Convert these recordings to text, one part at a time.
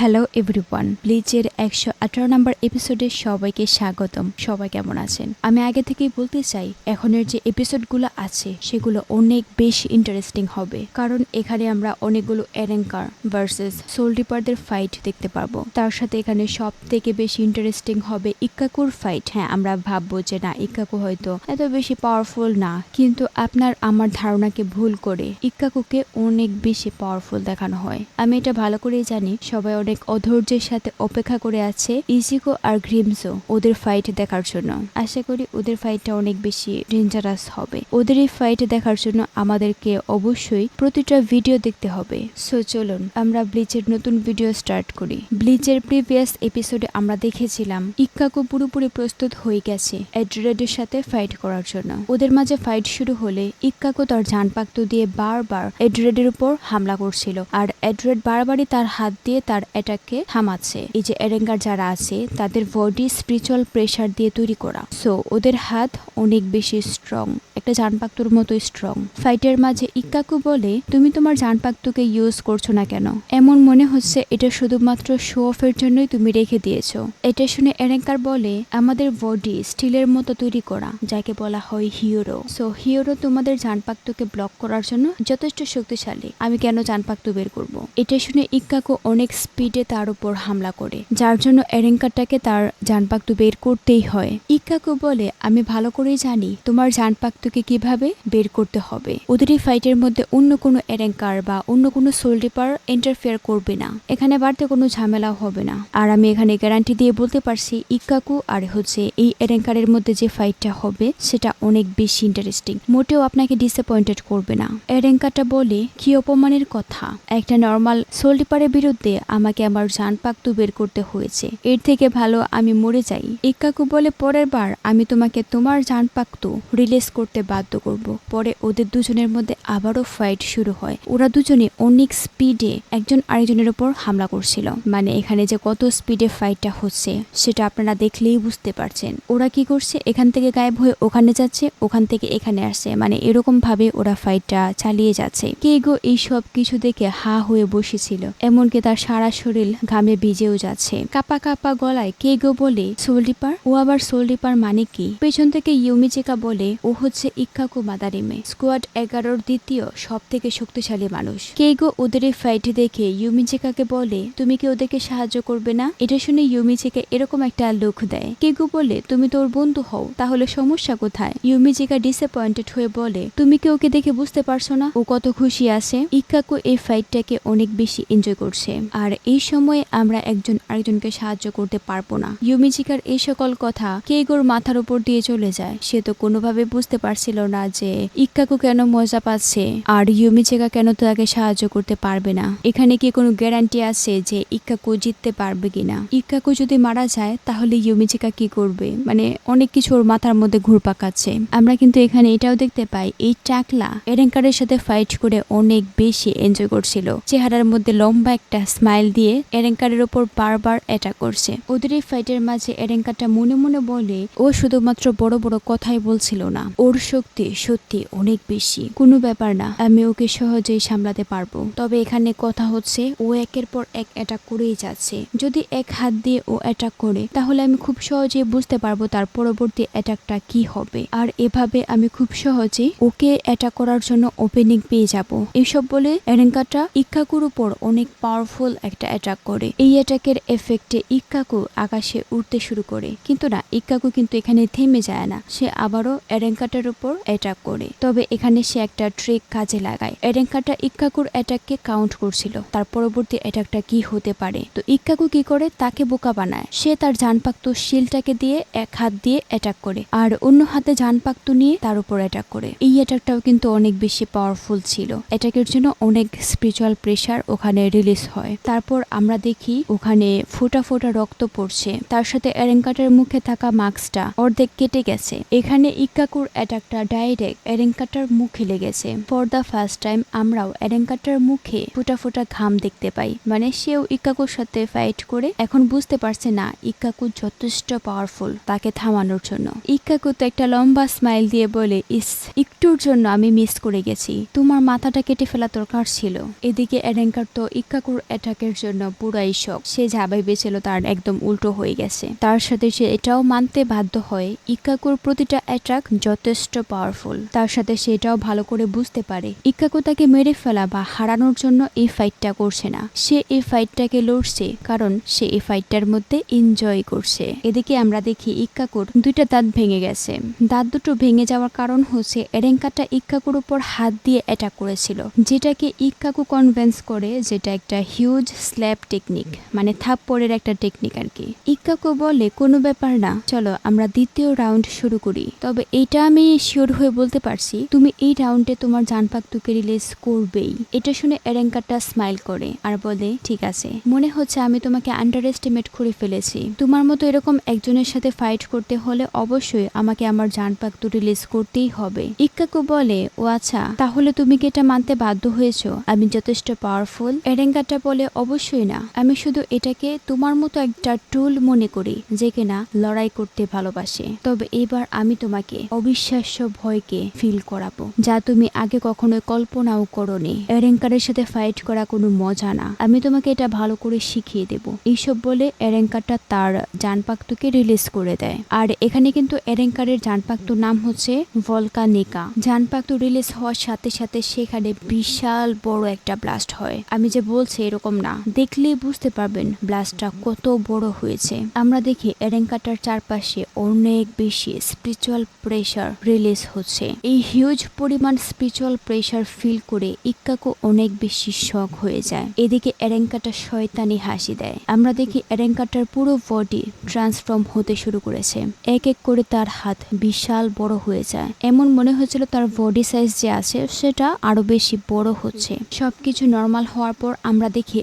Hello everyone ব্লিচের একশো আঠারো নম্বর এপিসোডে সবাইকে স্বাগতম। সবাই কেমন আছেন? আমি আগে থেকেই বলতে চাই, এখনের যে এপিসোডগুলো আছে, সেগুলো অনেক বেশি ইন্টারেস্টিং হবে। কারণ এখানে আমরা অনেকগুলো অ্যারেঙ্কার ভার্সেস সোলডিপারদের ফাইট দেখতে পারব। তার সাথে এখানে সব থেকে বেশি ইন্টারেস্টিং হবে ইক্কাকুর ফাইট হ্যাঁ আমরা ভাববো যে না ইক্কাকু হয়তো এত বেশি পাওয়ারফুল না। কিন্তু আপনার আমার ধারণাকে ভুল করে ইক্কাকুকে অনেক বেশি পাওয়ারফুল দেখানো হয়। আমি এটা ভালো করেই জানি, সবাই অনেক অধৈর্যের সাথে অপেক্ষা করে আছে ইজিকো আর গ্রিমসো ওদের ফাইট দেখার জন্য। আশা করি ওদের ফাইটটা অনেক বেশি ডেঞ্জারাস হবে। ওদের এই ফাইট দেখার জন্য আমাদেরকে অবশ্যই প্রতিটা ভিডিও দেখতে হবে। সো চলুন, আমরা ব্লিচের নতুন ভিডিও স্টার্ট করি। ব্লিচের প্রিভিয়াস এপিসোডে আমরা দেখেছিলাম ইক্কাকু পুরোপুরি প্রস্তুত হয়ে গেছে এড্রেডের সাথে ফাইট করার জন্য। ওদের মাঝে ফাইট শুরু হলে ইক্কাকু তার জানপাক্ত দিয়ে বারবার এড্রেডের উপর হামলা করছিল। আর এড্রেড বারবারই তার হাত দিয়ে তার অ্যাটাককে থামাচ্ছে। এই যে এরেঙ্গার যারা আছে, তাদের বডি স্পিরিচুয়াল প্রেশার দিয়ে তৈরি করা। সো ওদের হাত অনেক বেশি স্ট্রং একটা জানপাক্তুর মতো স্ট্রং ফাইটের মাঝে ইক্কাকু বলে, তুমি তোমার জানপাক্তুকে ইউজ করছ না কেন? এমন মনে হচ্ছে এটা শুধুমাত্র শো অফের জন্যই তুমি রেখে দিয়েছ। এটা শুনে এরেঙ্কার বলে, আমাদের বডি স্টিলের মতো তৈরি করা, যাকে বলা হয় হিওরো সো হিওরো তোমাদের জানপাক্তুকে ব্লক করার জন্য যথেষ্ট শক্তিশালী। আমি কেন জানপাক্তু বের করব? এটা শুনে ইক্কাকু অনেক স্পিডে তার উপর হামলা করে, যার জন্য এরেঙ্কারটাকে তার জানপাক্তু বের করতেই হয়। ইক্কাকু বলে, আমি ভালো করেই জানি তোমার জানপাক্তুকে কীভাবে বের করতে হবে। ওদের এই ফাইটের মধ্যে অন্য কোনো এরেঙ্কার বা অন্য কোনো সোলডিপার ইন্টারফেয়ার করবে না। এখানে বাড়তে কোনো ঝামেলাও হবে না। আর আমি এখানে গ্যারান্টি দিয়ে বলতে পারছি ইক্কাকু আর হচ্ছে এই এরেঙ্কারের মধ্যে যে ফাইটটা হবে, সেটা অনেক বেশি ইন্টারেস্টিং মোটেও আপনাকে ডিসঅ্যাপয়েন্টেড করবে না। এরেঙ্কাটা বলে, কি অপমানের কথা? একটা নর্মাল সোলডিপারের বিরুদ্ধে আমাকে আমার জান পাক্তু বের করতে হয়েছে। এর থেকে ভালো আমি মরে যাই। ইক্কাকু বলে, পরের বার আমি তোমাকে তোমার জান পাক্তু রিলিজ করতে বাধ্য করব। পরে ওদের দুজনের মধ্যে আবারও ফাইট শুরু হয়। ওরা দুজনে অনেক স্পিডে একজন আরেকজনের উপর হামলা করছিল। মানে এখানে যে কত স্পিডে ফাইটটা হচ্ছে, সেটা আপনারা দেখলেই বুঝতে পারছেন। ওরা কি করছে, এখান থেকে গায়েব হয়ে ওখানে যাচ্ছে, ওখান থেকে এখানে আসছে। মানে এরকম ভাবে ওরা ফাইটটা চালিয়ে যাচ্ছে। কেগো এই সব কিছু দেখে হা হয়ে বসেছিল। এমনকি তার সারা শরীর ঘামে ভিজেও যাচ্ছে। কাপা কাপা গলায় কেগো বলে সোলডিপার ও আবার সোলডিপার মানে কি? পেছন থেকে ইউমিচিকা বলে, ও হচ্ছে ইক্কাকু মাদারিমে, স্কোয়াড এগারোর দ্বিতীয় সব থেকে শক্তিশালী মানুষ। কেগো ওদের এই ফাইট দেখে ইউমিচিকাকে বলে, তুমি কি ওদেরকে সাহায্য করবে না? এটা শুনে ইউমিচিকা এরকম একটা লুক দেয়। কেগো বলে, তুমি তো ওর বন্ধু হও, তাহলে সমস্যা কোথায়? ইউমিচিকা ডিসঅ্যাপয়েন্টেড হয়ে বলে, তুমি কি ওকে দেখে বুঝতে পারছ না? ও কত খুশি আছে। ইক্কাকু এই ফাইটটাকে অনেক বেশি এনজয় করছে। আর এই সময়ে আমরা একজন আরেকজনকে সাহায্য করতে পারব না। ইউমিচিকার এই সকল কথা কেগোর মাথার উপর দিয়ে চলে যায়? সে তো কোনোভাবে বুঝতে পারছিল না যে ইক্কাকু কেন মজা পাচ্ছে আর ইউমিচিকা কেন তাকে সাহায্য করতে পারবে না। এখানে কি কোনো গ্যারান্টি আছে যে ইক্কাকু জিততে পারবে কিনা? ইক্কাকু যদি মারা যায়, তাহলে ইউমিচিকা কি করবে? মানে অনেক কিছু ওর মাথার মধ্যে ঘুরপাকাচ্ছে আমরা কিন্তু এখানে এটাও দেখতে পাই, এই টাকলা এরেঙ্কারের সাথে ফাইট করে অনেক বেশি এনজয় করছিল। চেহারার মধ্যে লম্বা একটা স্মাইল দিয়ে এরেঙ্কারের ওপর বারবার অ্যাটাক করছে। ওদের এই ফাইটের মাঝে এরেঙ্কারটা মনে মনে বলে, ও শুধুমাত্র বড় বড় কথাই বলছিল না। ওর শক্তি সত্যি অনেক বেশি। কোনো ব্যাপার না, আমি ওকে সহজেই সামলাতে পারব। তবে এখানে কথা হচ্ছে, ও একের পর এক অ্যাটাক করেই যাচ্ছে। যদি এক হাত দিয়ে ও অ্যাটাক করে, তাহলে আমি খুব সহজে বুঝতে পারব তার পরবর্তী অ্যাটাকটা কি হবে। আর এভাবে আমি খুব সহজে ওকে অ্যাটাক করার জন্য ওপেনিং পেয়ে যাব। এসব বলে এরেঙ্কাটা ইক্কাকুর উপর অনেক পাওয়ারফুল একটা অ্যাটাক করে। এই অ্যাটাকের এফেক্টে ইক্কাকু আকাশে উঠতে শুরু করে। কিন্তু না ইক্কাকু কিন্তু এখানে থেমে যায় না। সে আবারও এরেঙ্কাটার উপর অ্যাটাক করে। তবে এখানে সে একটা ট্রিক কাজে লাগায়। এরেঙ্কাটা ইক্কাকুর অ্যাটাককে কাউন্ট করছিল। তার পরবর্তী অ্যাটাকটা কি হতে পারে? তো ইক্কাকু কি করে? তাকে বোকা বানায়। সে তার জানপাক্ত শিলটাকে দিয়ে এক হাত দিয়ে অ্যাটাক করে। আর অন্য হাতে জানপাক্ত নিয়ে তার উপর অ্যাটাক করে। এই অ্যাটাকটাও কিন্তু অনেক বেশি পাওয়ারফুল ছিল। অ্যাটাকের জন্য অনেক স্পিরিচুয়াল প্রেশার ওখানে রিলিজ হয়। তারপর আমরা দেখি ওখানে ফোটা ফোটা রক্ত পড়ছে। তার সাথে এরেঙ্কাটার মুখে থাকা মাস্কটা অর্ধেক কেটে গেছে। এখানে ইক্কাকুর অ্যাটাকটা ডাইরেক্ট এরেঙ্কাটার মুখে লেগেছে। ফর দ্য ফার্স্ট টাইম আমরাও এরেঙ্কাটার মুখে ফোটা ফোটা ঘাম দেখতে পাই। মানে সেও ইক্কাকুর সাথে ফাইট করে এখন বুঝতে পারছে না ইক্কাকু যথেষ্ট পাওয়ারফুল তাকে থামানোর জন্য। ইক্কাকু তো একটা লম্বা স্মাইল দিয়ে বলে, ইস, একটুর জন্য আমি মিস করে গেছি। তোমার মাথাটা কেটে ফেলা দরকার ছিল। এদিকে এরেঙ্কার তো ইক্কাকুর অ্যাটাকের জন্য পুরাই শখ সে যা ভেবেছিল তার একদম উল্টো হয়ে গেছে। তার সাথে সে এটাও মানতে বাধ্য হয় ইক্কাকুর প্রতিটা অ্যাটাক যথেষ্ট পাওয়ারফুল তার সাথে সেটাও ভালো করে বুঝতে পারে ইক্কাকু তাকে মেরে ফেলা বা হারানোর জন্য এই ফাইটটা করছে না। সে এই ফাইটটাকে লড়ছে কারণ সে এই ফাইটটার মধ্যে এনজয় করছে। এদিকে আমরা দেখি ইক্কাকুর দুইটা দাঁত ভেঙে গেছে। দাঁত দুটো ভেঙে যাওয়ার কারণ হচ্ছে এরেঙ্কাটা ইক্কাকুর উপর হাত দিয়ে অ্যাটাক করেছিল, যেটাকে ইক্কাকু কনভেন্স করে যেটা একটা হিউজ স্ল্যাব টেকনিক মানে থাপ্পড়ের একটা টেকনিক আর কি। ইক্কাকু বলে কোনো ব্যাপার না। চলো, আমরা দ্বিতীয় রাউন্ড শুরু করি। তবে এটা আমি শিওর হয়ে বলতে পারছি, তুমি এই রাউন্ডে তোমার জানপাক্তুকে রিলিজ করবেই। এটা শুনে এরেঙ্কাটা স্মাইল করে আর বলে, ঠিক আছে। মনে হচ্ছে আমি তোমাকে আন্ডার এস্টিমেট করে ফেলেছি। তোমার মতো এরকম একজনের সাথে ফাইট করতে হলে অবশ্যই আমাকে আমার জানপাক্তু রিলিজ করতেই হবে। ইক্কাকু বলে, ও আচ্ছা তাহলে তুমি কি এটা মানতে বাধ্য হয়েছো? আমি যথেষ্ট পাওয়ারফুল এরেঙ্কাটা বলে, অবশ্যই। না। আমি শুধু এটাকে তোমার মতো একটা টুল মনে করি যে কিনা লড়াই করতে ভালোবাসে। তবে এবার আমি তোমাকে অবিশ্বাস্য ভয়কে ফিল করাবো। যা তুমি আগে কখনোই কল্পনাও করনি। এরেঙ্কারের সাথে ফাইট করা কোনো মজা না। আমি তোমাকে এটা ভালো করে শিখিয়ে দেব। এইসব বলে এরেঙ্কারটা তার জানপাক্তুকে রিলিজ করে দেয়। আর এখানে কিন্তু এরেঙ্কারের জানপাক্তুর নাম হচ্ছে ভলকানিকা। জানপাক্তু রিলিজ হওয়ার সাথে সাথে সেখানে বিশাল বড় একটা ব্লাস্ট হয়। আমি যে বলছি এরকম না। দেখলেই বুঝতে পারবেন ব্লাস্টটা কত বড় হয়েছে। আমরা দেখি এরেঙ্কাটার চারপাশে অনেক বেশি স্পিরিচুয়াল প্রেশার রিলিজ হচ্ছে। এই হিউজ পরিমাণ স্পিরিচুয়াল প্রেশার ফিল করে ইক্কাকু অনেক বেশি শক হয়ে যায়। এদিকে এরেঙ্কাটা শয়তানি হাসি দেয়। আমরা দেখি এরেঙ্কাটার পুরো বডি ট্রান্সফর্ম হতে শুরু করেছে। এক এক করে তার হাত বিশাল বড় হয়ে যায়। এমন মনে হয়েছিল তার বডি সাইজ যে আছে, সেটা আরও বেশি বড় হচ্ছে। সবকিছু নর্মাল হওয়ার পর আমরা দেখি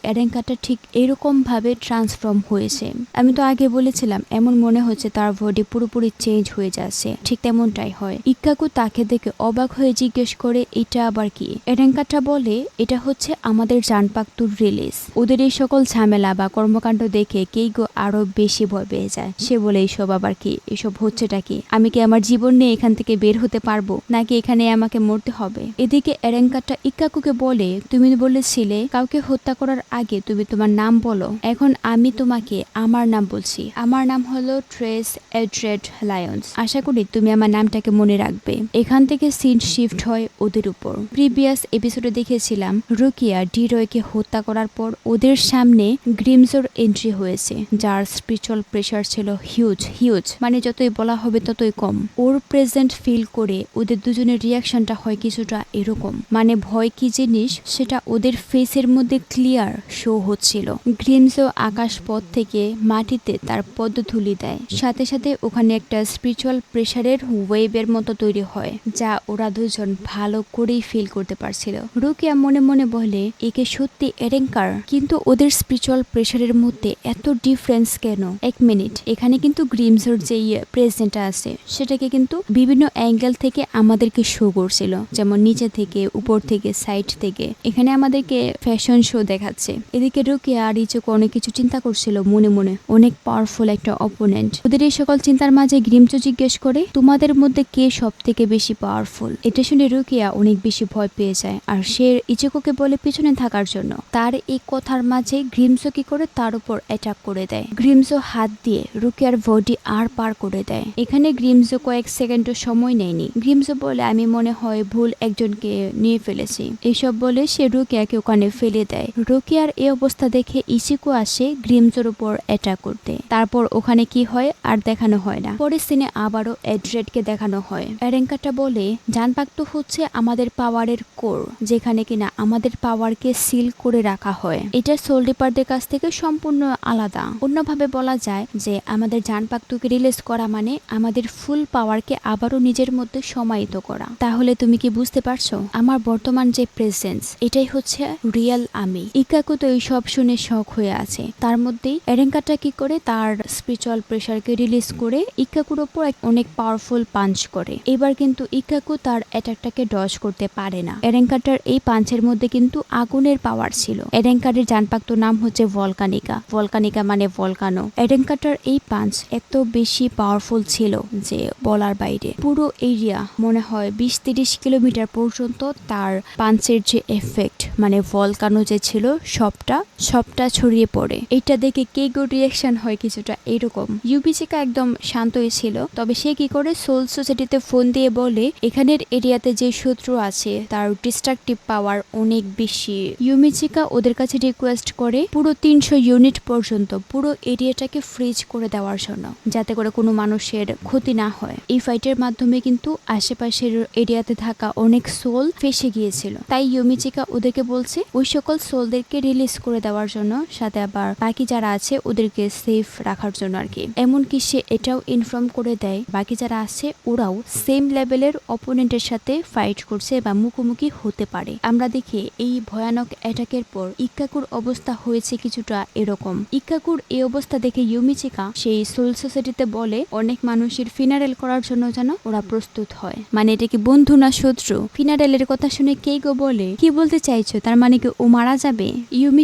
এরেঙ্কাটা ঠিক এরকম ভাবে ট্রান্সফর্ম হয়েছে। আমি তো আগে বলেছিলাম, এমন মনে হচ্ছে তার বডি পুরোপুরি চেঞ্জ হয়ে যাচ্ছে। ঠিক তেমনটাই হয়। ইক্কাকু তাকে দেখে অবাক হয়ে জিজ্ঞেস করে, এটা আবার কি? এরেঙ্কাটা বলে, এটা হচ্ছে আমাদের জানপাক্তুর রিলিজ ওদের এই সকল ঝামেলা বা কর্মকাণ্ড দেখে কেই গো আরও বেশি ভয় পেয়ে যায়। সে বলে এইসব আবার কি? এসব হচ্ছেটা কি? আমি কি আমার জীবন নিয়ে এখান থেকে বের হতে পারব? নাকি এখানে আমাকে মরতে হবে? এদিকে এরেঙ্কাটা ইক্কাকুকে বলে, তুমি বলেছিলে কাউকে হত্যা করার আগে তুমি তোমার নাম বলো। এখন আমি তোমাকে আমার নাম বলছি। আমার নাম হলো ট্রেস এড্রেড লায়ন্স। আশা করি তুমি আমার নামটাকে মনে রাখবে। এখান থেকে সিন শিফট হয় ওদের উপর। প্রিভিয়াস এপিসোডে দেখেছিলাম, রুকিয়া ডিরয়কে হত্যা করার পর ওদের সামনে গ্রিমজোর এন্ট্রি হয়েছে, যার স্পিরিচুয়াল প্রেশার ছিল হিউজ হিউজ। মানে যতই বলা হবে ততই কম। ওর প্রেজেন্ট ফিল করে ওদের দুজনের রিয়াকশনটা হয় কিছুটা এরকম। মানে ভয় কি জিনিস, সেটা ওদের ফেসের মধ্যে ক্লিয়ার শো হচ্ছিল। গ্রিমজো আকাশ পথ থেকে মাটিতে তার পদধূলি দেয়। সাথে সাথে ওখানে একটা স্পিরিচুয়াল প্রেশারের ওয়েবের মতো তৈরি হয়, যা ওরা দুজন ভালো করেই ফিল করতে পারছিল। রুকিয়া মনে মনে বলে, একে সত্যি এরেঙ্কার কিন্তু ওদের স্পিরিচুয়াল প্রেশারের মধ্যে এত ডিফারেন্স কেন? এক মিনিট এখানে কিন্তু গ্রিমসোর যে প্রেজেন্টটা আছে, সেটাকে কিন্তু বিভিন্ন অ্যাঙ্গেল থেকে আমাদেরকে শো করছিল। যেমন নিচে থেকে, উপর থেকে সাইড থেকে। এখানে আমাদেরকে ফ্যাশন শো দেখাচ্ছে। এদিকে রুকিয়া আর ইচুকো অনেক কিছু চিন্তা করছিল? মনে মনে অনেক পাওয়ারফুল একটা অপোনেন্ট ওদের এই সকল চিন্তার মাঝে গ্রিমচো জিজ্ঞেস করে, তোমাদের মধ্যে কে সব থেকে বেশি পাওয়ারফুল এটা শুনে রুকিয়া অনেক বেশি ভয় পেয়ে যায়। আর সে ইচুকোকে বলে পিছনে থাকার জন্য। তার এই কথার মাঝে গ্রিমসো কি করে? তার উপর অ্যাটাক করে দেয়। গ্রিমসো হাত দিয়ে রুকিয়ার বডি আর পার করে দেয়। এখানে গ্রিমসো কয়েক সেকেন্ডও সময় নেয়নি। গ্রিমসো বলে, আমি মনে হয় ভুল একজনকে নিয়ে ফেলেছি। এসব বলে সে রুকিয়াকে ওখানে ফেলে দেয়। রুকিয়ার এই অবস্থা দেখে ইচিকো আসে গ্রিমসোর উপর অ্যাটাক করতে। তারপর ওখানে কি হয় আর দেখানো হয় না। পরে সিনে আবারও এড্রেডকে দেখানো হয়। এরেঙ্কাটা বলে জানপাক্ত হচ্ছে আমাদের পাওয়ারের কোর যেখানে কিনা আমাদের পাওয়ারকে সিল করে রাখা হয়। এটা সোলডিপারদের কাছ থেকে সম্পূর্ণ আলাদা। অন্যভাবে বলা যায় যে, আমাদের জানপাক্তুকে রিলিজ করা মানে আমাদের ফুল পাওয়ারকে আবারও নিজের মধ্যে সমাহিত করা। তাহলে তুমি কি বুঝতে পারছ? আমার বর্তমান যে প্রেজেন্স এটাই হচ্ছে রিয়েল আমি। ইকাকু তো এই সব শুনে শখ হয়ে আছে। তার মধ্যেই এরেঙ্কাটা কি করে তার স্পিরিচুয়াল প্রেশারকে রিলিজ করে ইক্কাকুর ওপর অনেক পাওয়ারফুল পাঞ্চ করে। এবার কিন্তু ইক্কাকু তার অ্যাটাকটাকে ডজ করতে পারে না। এরেঙ্কাটার এই পাঞ্চের মধ্যে কিন্তু আগুনের পাওয়ার ছিল। এরেঙ্কারের জানপাক্ত নাম হচ্ছে ভলকানিকা ভলকানিকা মানে ভলকানো এরেঙ্কাটার এই পাঞ্চ এত বেশি পাওয়ারফুল ছিল যে বলার বাইরে। পুরো এরিয়া মনে হয় বিশ তিরিশ কিলোমিটার পর্যন্ত তার পাঞ্চের যে এফেক্ট মানে ভলকানো যে ছিল সবটা সবটা ছড়িয়ে পড়ে। এটা দেখে কে গুড রিয়াকশন হয় কিছুটা এরকম। ইউবিসিকা একদম শান্তই ছিল, তবে সে কি করে সোল সোসাইটিতে ফোন দিয়ে বলে, এখানের এরিয়াতে যে শত্রু আছে, তার ডিস্ট্রাকটিভ পাওয়ার অনেক বেশি। ইউমিচিকা ওদের কাছে রিকোয়েস্ট করে পুরো তিনশো ইউনিট পর্যন্ত পুরো এরিয়াটাকে ফ্রিজ করে দেওয়ার জন্য, যাতে করে কোনো মানুষের ক্ষতি না হয়। এই ফাইটের মাধ্যমে কিন্তু আশেপাশের এরিয়াতে থাকা অনেক সোল ফেসে গিয়েছিল। তাই ইউমিচিকা ওদেরকে বলছে, ওই সকল সোলদেরকে রিলিজ করে দেওয়ার জন্য, সাথে আবার বাকি যারা আছে ওদেরকে সেফ রাখার জন্য আর কি। এমনকি সে এটাও ইনফর্ম করে দেয়, বাকি যারা আছে ওরাও সেম লেভেলের অপোনেন্টের সাথে ফাইট করছে বা মুখোমুখি হতে পারে। আমরা দেখি এই ভয়ানক অ্যাটাকের পর ইক্কাকুর অবস্থা হয়েছে কিছুটা এরকম। ইক্কাকুর এই অবস্থা দেখে ইউমিচিকা সেই সোল সোসাইটিতে বলে, অনেক মানুষের ফিনারেল করার জন্য যেন ওরা প্রস্তুত হয়। মানে এটা কি বন্ধু না শত্রু? ফিনারেলের কথা শুনে কে গো বলে? কি বলতে চাইছো? তার মানে কি ও মারা যাবে?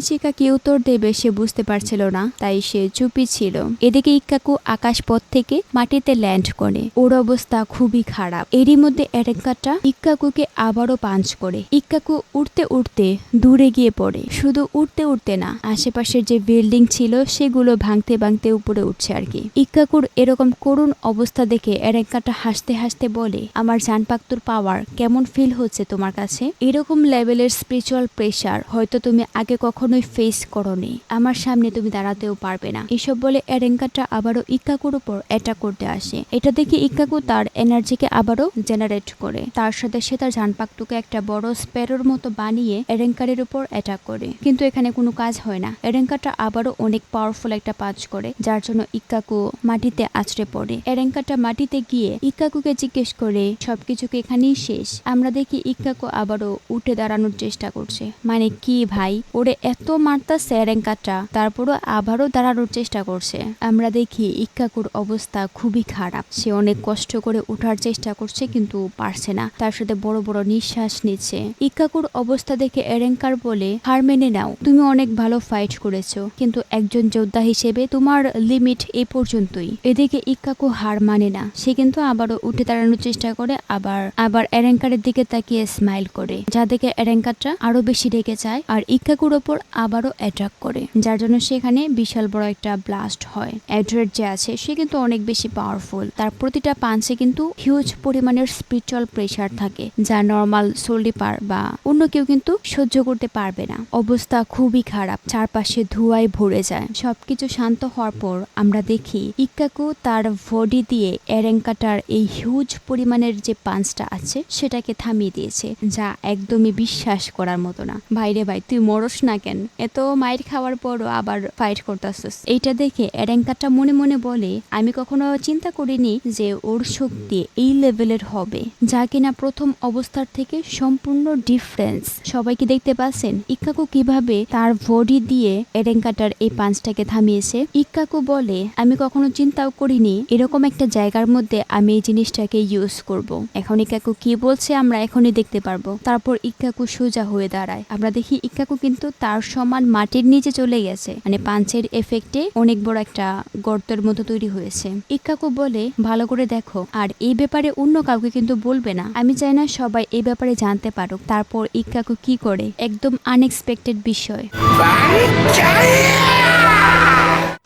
ইউমিচিকা কি উত্তর দেবে সে বুঝতে পারছিল না, তাই সে চুপি ছিল। এদিকে ইক্কাকু আকাশ পথ থেকে মাটিতে ল্যান্ড করে। ওর অবস্থা খুবই খারাপ। এরই মধ্যে এরেকাটা ইক্কাকুকে আবারও পাঞ্চ করে। ইক্কাকু উঠতে উঠতে দূরে গিয়ে পড়ে। শুধু উঠতে উঠতে না, আশেপাশের যে বিল্ডিং ছিল সেগুলো ভাঙতে ভাঙতে উপরে উঠছে আর কি। ইক্কাকুর এরকম করুণ অবস্থা দেখে এরেকাটা হাসতে হাসতে বলে, আমার জানপাক্তুর পাওয়ার কেমন ফিল হচ্ছে তোমার কাছে? এরকম লেভেলের স্পিরিচুয়াল প্রেশার হয়তো তুমি আগে কখনোই ফেস করনি। আমার সামনে তুমি দাঁড়াতেও পারবে না। এসব বলে এরেঙ্কাটা আবারও ইক্কাকুর উপর অ্যাটাক করতে আসে। এটা দেখে ইক্কাকু তার এনার্জিকে আবারও জেনারেট করে। তার সাথে সে তার জানপাকটুকে একটা বড় স্প্যারোর মতো বানিয়ে এরেঙ্কারের উপর অ্যাটাক করে। কিন্তু এখানে কোনো কাজ হয় না। এরেঙ্কাটা আবারও অনেক পাওয়ারফুল একটা পাঁচ করে, যার জন্য ইক্কাকু মাটিতে আছড়ে পড়ে। এরেঙ্কাটা মাটিতে গিয়ে ইক্কাকুকে জিজ্ঞেস করে সবকিছুকে এখানেই শেষ? আমরা দেখি ইক্কাকু আবারও উঠে দাঁড়ানোর চেষ্টা করছে। মানে কি ভাই? ওরে এত মারতাছে এরেঙ্কাটা তারপরও আবারও দাঁড়ানোর চেষ্টা করছে। আমরা দেখি ইক্কাকুর অবস্থা খুবই খারাপ। সে অনেক কষ্ট করে ওঠার চেষ্টা করছে কিন্তু পারছে না। তার সাথে বড় বড় নিঃশ্বাস নিচ্ছে। ইক্কাকুর অবস্থা দেখে এরেঙ্কার বলে, হার মেনে নাও। তুমি অনেক ভালো ফাইট করেছ। কিন্তু একজন যোদ্ধা হিসেবে তোমার লিমিট এই পর্যন্তই। এদিকে ইক্কাকু হার মানে না। সে কিন্তু আবারও উঠে দাঁড়ানোর চেষ্টা করে, আবার আবার এরেঙ্কারের দিকে তাকিয়ে স্মাইল করে। যা দেখে এরেঙ্কারটা আরও বেশি রেগে যায়। আর ইক্কাকুর ওপর আবারও অ্যাটাক করে। যার জন্য সেখানে বিশাল বড় একটা ব্লাস্ট হয়। অ্যাড্রেড যে আছে, সে কিন্তু অনেক বেশি পাওয়ারফুল তার প্রতিটা পাঞ্চে কিন্তু হিউজ পরিমাণের স্পিরিচুয়াল প্রেশার থাকে, যা নর্মাল সোলডিপার বা অন্য কেউ কিন্তু সহ্য করতে পারবে না। অবস্থা খুবই খারাপ। চারপাশে ধোঁয়ায় ভরে যায়। সবকিছু শান্ত হওয়ার পর আমরা দেখি ইক্কাকু তার বডি দিয়ে এরেঙ্কাটার এই হিউজ পরিমাণের যে পাঞ্চটা আছে, সেটাকে থামিয়ে দিয়েছে, যা একদমই বিশ্বাস করার মতো না। ভাইরে ভাই, তুই মরস না কেন? এত মায়ের খাওয়ার পরও আবার ফাইট করতেছিস এইটা দেখে এরেঙ্কাটা মনে মনে বলে, আমি কখনো চিন্তা করিনি যে ওর শক্তি এই লেভেলের হবে। যা কিনা প্রথম অবস্থার থেকে সম্পূর্ণ ডিফারেন্স সবাই কি দেখতে পাচ্ছেন? ইক্কাকু কীভাবে তার বডি দিয়ে এরেঙ্কাটার এই পাঞ্চটাকে থামিয়েছে? ইক্কাকু বলে, আমি কখনো চিন্তাও করিনি, এরকম একটা জায়গার মধ্যে আমি এই জিনিসটাকে ইউজ করব। এখন ইক্কাকু কি বলছে আমরা এখনই দেখতে পারব। তারপর ইক্কাকু সোজা হয়ে দাঁড়ায়। আমরা দেখি ইক্কাকু কিন্তু তার সমান মাটির নিচে চলে গেছে। মানে পাঞ্চের এফেক্টে অনেক বড় একটা গর্তের মতো তৈরি হয়েছে। ইক্কাকু বলে, ভালো করে দেখো, আর এই ব্যাপারে অন্য কাউকে কিন্তু বলবে না। আমি চাই না সবাই এই ব্যাপারে জানতে পারুক। তারপর ইক্কাকু কি করে? একদম আনএক্সপেক্টেড বিষয়।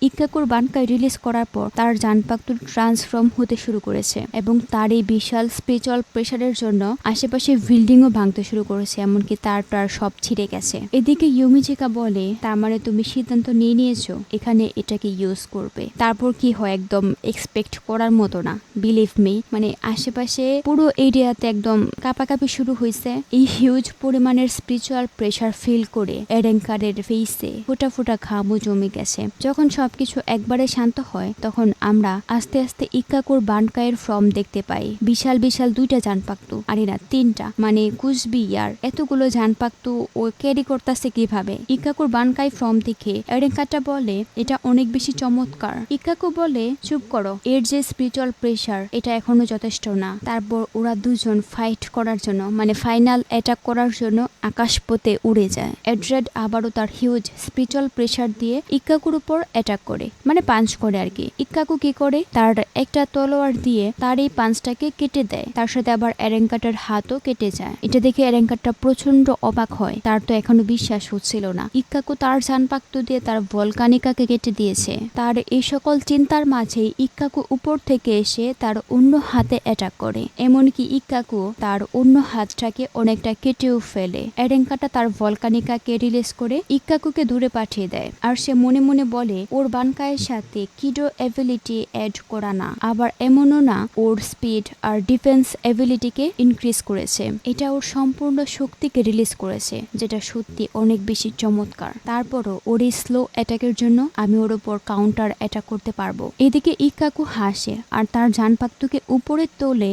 ইক্কাকুর বানকাই রিলিজ করার পর তার জানপাক্তুর ট্রান্সফর্ম হতে শুরু করেছে এবং তার এই বিশাল স্পিরিচুয়াল প্রেশারের জন্য আশেপাশে বিল্ডিংও ভাঙতে শুরু করেছে, এমনকি তার তার সব ছিঁড়ে গেছে। এদিকে ইউমিজিকা বলে তার মানে তুমি সিদ্ধান্ত নিয়ে নিয়েছো, এখানে এটাকে ইউজ করবে। তারপর কি হয় একদম এক্সপেক্ট করার মতো না। বিলিভ মি মানে আশেপাশে পুরো এরিয়াতে একদম কাপাকাপি শুরু হয়েছে। এই হিউজ পরিমাণের স্পিরিচুয়াল প্রেশার ফিল করে এরেঙ্কারের ফেসে ফোটা ফোটা ঘামও জমে গেছে। যখন সব সবকিছু একবারে শান্ত হয়, তখন আমরা আস্তে আস্তে ইক্কাকুর বানকায়ের ফর্ম দেখতে পাই। বিশাল বিশাল দুইটা জানপাক্তু, আরে না তিনটা মানে কুচবিহার এতগুলো জানপাক্তু ও ক্যারি করতেছে কীভাবে? ইক্কাকুর বানকাই ফর্ম দেখে এরেঙ্কাটা বলে, এটা অনেক বেশি চমৎকার। ইক্কাকু বলে, চুপ করো, এর যে স্পিরিচুয়াল প্রেশার এটা এখনও যথেষ্ট না। তারপর ওরা দুজন ফাইট করার জন্য মানে ফাইনাল অ্যাটাক করার জন্য আকাশ আকাশপথে উড়ে যায়। এড্রেড আবারও তার হিউজ স্পিরিচুয়াল প্রেশার দিয়ে ইক্কাকুর উপর অ্যাটাক করে মানে পাঞ্চ করে আর কি। ইক্কাকু কি করে? তার একটা তলোয়ার দিয়ে তার এই পাঞ্চটাকে কেটে দেয়। তার সাথে আবার এরেঙ্কাটার হাতও কেটে যায়। এটা দেখে এরেঙ্কাটা প্রচণ্ড অবাক হয়। তার তো এখনও বিশ্বাস হচ্ছিল না। ইক্কাকু তার জানপাক্ত দিয়ে তার ভলকানিকাকে কেটে দিয়েছে। তার এই সকল চিন্তার মাঝে ইক্কাকু উপর থেকে এসে তার অন্য হাতে অ্যাটাক করে। এমনকি ইক্কাকু তার অন্য হাতটাকে অনেকটা কেটেও ফেলে। এরেঙ্কাটা তার ভলকানিকাকে রিলিজ করে ইক্কাকুকে দূরে পাঠিয়ে দেয়। আর সে মনে মনে বলে, ওর বানকায়ের সাথে কিডো এবিলিটি অ্যাড করা না, আবার এমনও না ওর স্পিড আর ডিফেন্স এবিলিটিকে ইনক্রিজ করেছে। এটা ওর সম্পূর্ণ শক্তিকে রিলিজ করেছে, যেটা সত্যি অনেক বেশি চমৎকার। তারপরও ওর এই স্লো অ্যাটাকের জন্য আমি ওর উপর কাউন্টার অ্যাটাক করতে পারব। এদিকে ইকাকু হাসে আর তার জানপাক্তুকে উপরে তোলে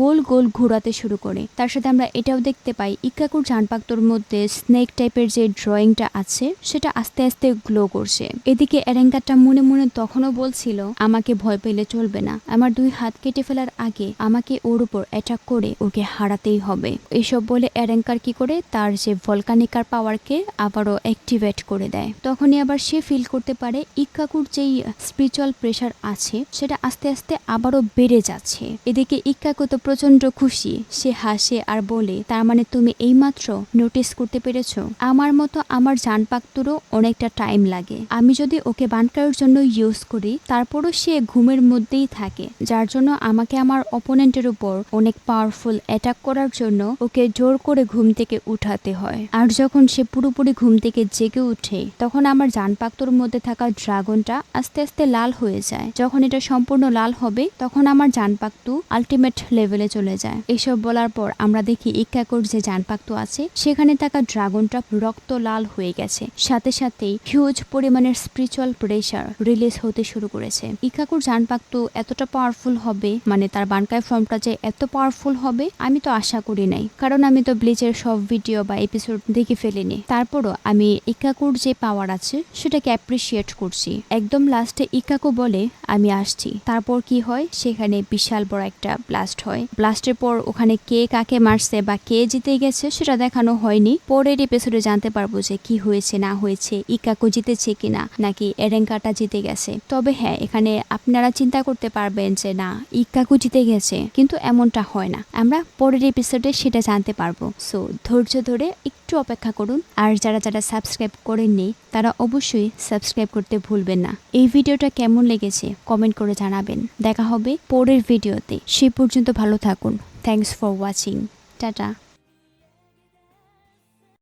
গোল গোল ঘোরাতে শুরু করে। তার সাথে আমরা এটাও দেখতে পাই, ইকাকুর জানপাক্তর মধ্যে স্নেক টাইপের যে ড্রয়িংটা আছে, সেটা আস্তে আস্তে গ্লো করছে। এদিকে এরেঙ্গাটা মনে মনে তখনও বলছিল, আমাকে ভয় পেলে চলবে না। আমার দুই হাত কেটে ফেলার আগে আমাকে ওর উপর অ্যাটাক করে ওকে হারাতেই হবে। এসব বলে এরেঙ্কার কি করে? তার যে ভলকানিকার পাওয়ারকে আবারও অ্যাক্টিভেট করে দেয়। তখনই আবার সে ফিল করতে পারে ইক্কাকুর যেই স্পিরিচুয়াল প্রেশার আছে, সেটা আস্তে আস্তে আবারও বেড়ে যাচ্ছে। এদিকে ইক্কাকু তো প্রচণ্ড খুশি। সে হাসে আর বলে, তার মানে তুমি এইমাত্র নোটিস করতে পেরেছ? আমার মতো আমার জানপাক্তুরও অনেকটা টাইম লাগে। আমি যদি ওকে বানকার জন্য ইউজ করি, তারপরও সে ঘুমের মধ্যেই থাকে, যার জন্য আমাকে আমার অপোনেন্টের উপর অনেক পাওয়ারফুল অ্যাটাক করার জন্য ওকে জোর করে ঘুম থেকে উঠাতে হয়। আর যখন সে পুরোপুরি ঘুম থেকে জেগে উঠে, তখন আমার জানপাক্তর মধ্যে থাকা ড্রাগনটা আস্তে আস্তে লাল হয়ে যায়। যখন এটা সম্পূর্ণ লাল হবে, তখন আমার জানপাক্তু আলটিমেট লেভেলে চলে যায়। এসব বলার পর আমরা দেখি ইক্কাকুর যে জানপাক্তু আছে, সেখানে থাকা ড্রাগনটা রক্ত লাল হয়ে গেছে। সাথে সাথেই হিউজ পরিমাণের স্পিরিচুয়াল প্রেশার রিলিজ হতে শুরু করেছে। ইকাকুর জানপাক্তু এতটা পাওয়ারফুল হবে মানে তার বানকায় ফর্মটা যে এত পাওয়ারফুল হবে, আমি তো আশা করি নাই। কারণ আমি তো ব্লিচের সব ভিডিও বা এপিসোড দেখে ফেলিনি। তারপরও আমি ইকাকুর যে পাওয়ার আছে, সেটাকে অ্যাপ্রিসিয়েট করছি। একদম লাস্টে ইকাকু বলে, আমি আসছি। তারপর কি হয়? সেখানে বিশাল বড় একটা ব্লাস্ট হয়। ব্লাস্টের পর ওখানে কে কাকে মারছে বা কে জিতে গেছে, সেটা দেখানো হয়নি। পরের এপিসোডে জানতে পারব যে কি হয়েছে, না হয়েছে, ইকাকু জিতেছে কিনা, নাকি এরেঙ্কাটা জিতে গেছে। তবে হ্যাঁ এখানে আপনারা চিন্তা করতে পারবেন যে না, ইকাকু জিতে গেছে, কিন্তু এমনটা হয় না। আমরা পরের এপিসোডে সেটা জানতে পারব। সো ধৈর্য ধরে একটু অপেক্ষা করুন। আর যারা যারা সাবস্ক্রাইব করেননি, তারা অবশ্যই সাবস্ক্রাইব করতে ভুলবেন না। এই ভিডিওটা কেমন লেগেছে কমেন্ট করে জানাবেন। দেখা হবে পরের ভিডিওতে। সে পর্যন্ত ভালো থাকুন। Thanks for watching tata.